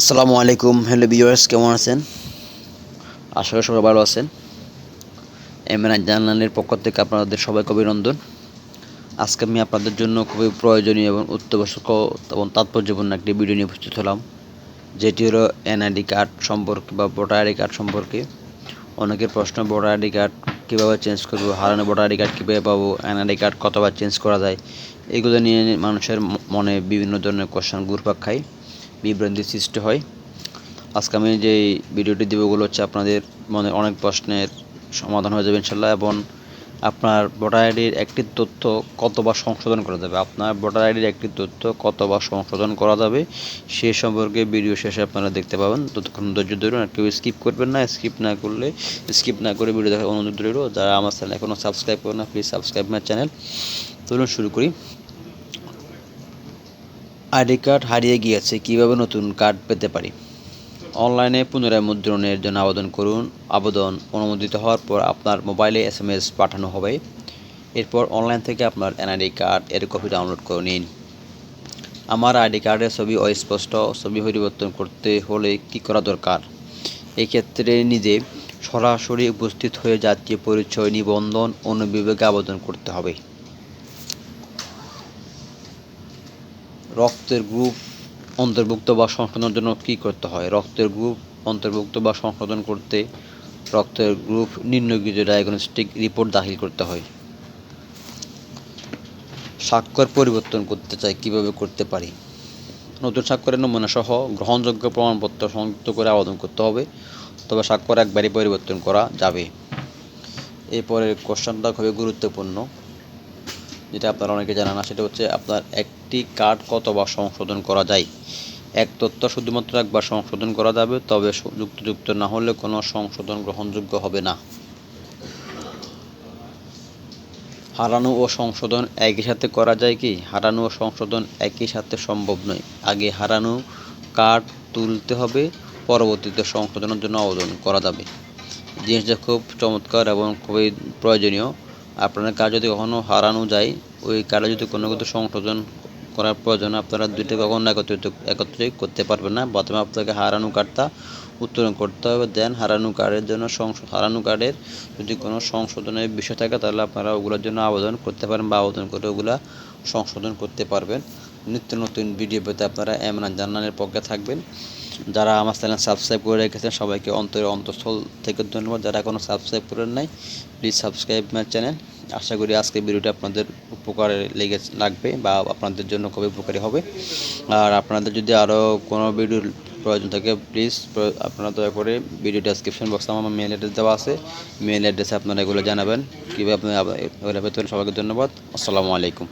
আসসালামু আলাইকুম। Hello viewers কেমন আছেন? আশা করি সবাই ভালো আছেন। এমএনআই জার্নালের পক্ষ থেকে আপনাদের সবাইকে অভিনন্দন। আজকে আমি আপনাদের জন্য খুবই প্রয়োজনীয় এবং অত্যাবশ্যক এবং তাৎপর্যপূর্ণ একটি ভিডিও নিয়ে উপস্থিত হলাম, যেটি হলো এনআইডি কার্ড সম্পর্কে বা ভোটার আইডি কার্ড সম্পর্কে। অনেকের প্রশ্ন, ভোটার আইডি কার্ড কীভাবে চেঞ্জ করব, হারানো ভোটার আইডি কার্ড কীভাবে পাবো, এনআইডি কার্ড কতবার চেঞ্জ করা যায়, এগুলো নিয়ে মানুষের মনে বিভিন্ন ধরনের কোশ্চেন ঘুরপাক খায়। বিভ্রান্তি সৃষ্টি হয়। আজকে আমি যে ভিডিওটি দেবো ওগুলো হচ্ছে আপনাদের মনে অনেক প্রশ্নের সমাধান হয়ে যাবে ইনশাল্লাহ এবং আপনার ভোটার আইডির একটি তথ্য কতবার সংশোধন করা যাবে, আপনার ভোটার আইডির একটি তথ্য কতবার সংশোধন করা যাবে, সে সম্পর্কে ভিডিও শেষে আপনারা দেখতে পাবেন। ততক্ষণ ধৈর্য ধরুন, আর কেউ স্কিপ করবেন না স্কিপ না করলে স্কিপ না করে ভিডিও দেখার অনুরোধ রইল। যারা আমার চ্যানেল এখনও সাবস্ক্রাইব করেন না প্লিজ সাবস্ক্রাইব মাই চ্যানেল চলুন শুরু করি। আইডি কার্ড হারিয়ে গিয়েছে, কীভাবে নতুন কার্ড পেতে পারি? অনলাইনে পুনরায় মুদ্রণের জন্য আবেদন করুন। আবেদন অনুমোদিত হওয়ার পর আপনার মোবাইলে এস এম এস পাঠানো হবে। এরপর অনলাইন থেকে আপনার এনআইডি কার্ড এর কপি ডাউনলোড করে নিন। আমার আইডি কার্ডের ছবি অস্পষ্ট, ছবি পরিবর্তন করতে হলে কী করা দরকার? এক্ষেত্রে নিজে সরাসরি উপস্থিত হয়ে জাতীয় পরিচয় নিবন্ধন অনুবিভাগে আবেদন করতে হবে। রক্তের গ্রুপ অন্তর্ভুক্ত বা সংশোধনের জন্য কী করতে হয়? রক্তের গ্রুপ অন্তর্ভুক্ত বা সংশোধন করতে রক্তের গ্রুপ নির্ণয়কৃত ডায়াগনস্টিক রিপোর্ট দাখিল করতে হয়। স্বাক্ষর পরিবর্তন করতে চাই, কীভাবে করতে পারি? নতুন স্বাক্ষরের নমুনা সহ গ্রহণযোগ্য প্রমাণপত্র সংযুক্ত করে আবেদন করতে হবে, তবে স্বাক্ষর একবারই পরিবর্তন করা যাবে। এরপরের কোশ্চেনটা খুবই গুরুত্বপূর্ণ। যেটা আপনারা অনেকে জানা না, সেটা হচ্ছে আপনার একটি কার্ড কতবার সংশোধন করা যায়। এক তথ্য শুধুমাত্র একবার সংশোধন করা যাবে, তবে যুক্তযুক্ত না হলে কোনো সংশোধন গ্রহণযোগ্য হবে না। হারানো ও সংশোধন একই সাথে করা যায় কি? হারানো ও সংশোধন একই সাথে সম্ভব নয়। আগে হারানো কার্ড তুলতে হবে, পরবর্তীতে সংশোধনের জন্য আবেদন করা যাবে। জিনিসটা খুব চমৎকার এবং খুবই প্রয়োজনীয়। আপনার কাজ যদি কখনো হারানো যায়, ওই কার্ডে যদি কোনো কিছু সংশোধন করার প্রয়োজন, আপনারা দুইটা কখনো একত্রিত একত্রিত করতে পারবেন না। প্রথমে আপনাকে হারানো কার্ডটা উত্তোলন করতে হবে, দেন হারানো কার্ডের জন্য হারানো কার্ডের যদি কোনো সংশোধনের বিষয় থাকে, তাহলে আপনারা ওগুলোর জন্য আবেদন করতে পারেন বা আবেদন করে ওগুলা সংশোধন করতে পারবেন। নিত্য নতুন ভিডিও পেতে আপনারা এমরান জান্নানের পক্ষে থাকবেন। যারা আমার চ্যানেল সাবস্ক্রাইব করে রেখেছেন, সবাইকে অন্তরের অন্তঃস্থল থেকে ধন্যবাদ। যারা এখনও সাবস্ক্রাইব করেন নাই প্লিজ সাবস্ক্রাইব মাই চ্যানেল আশা করি আজকে ভিডিওটা আপনাদের উপকারে লেগে লাগবে বা আপনাদের জন্য খুবই উপকারী হবে। আর আপনাদের যদি আরও কোনো ভিডিওর প্রয়োজন থাকে প্লিজ আপনারা দয়া করে ভিডিও ডেসক্রিপশন বক্সে আমার মেল অ্যাড্রেস দেওয়া আছে। মেল অ্যাড্রেসে আপনারা এগুলো জানাবেন। কীভাবে আপনি এগুলো পেতে সবাইকে ধন্যবাদ। আসসালামু আলাইকুম।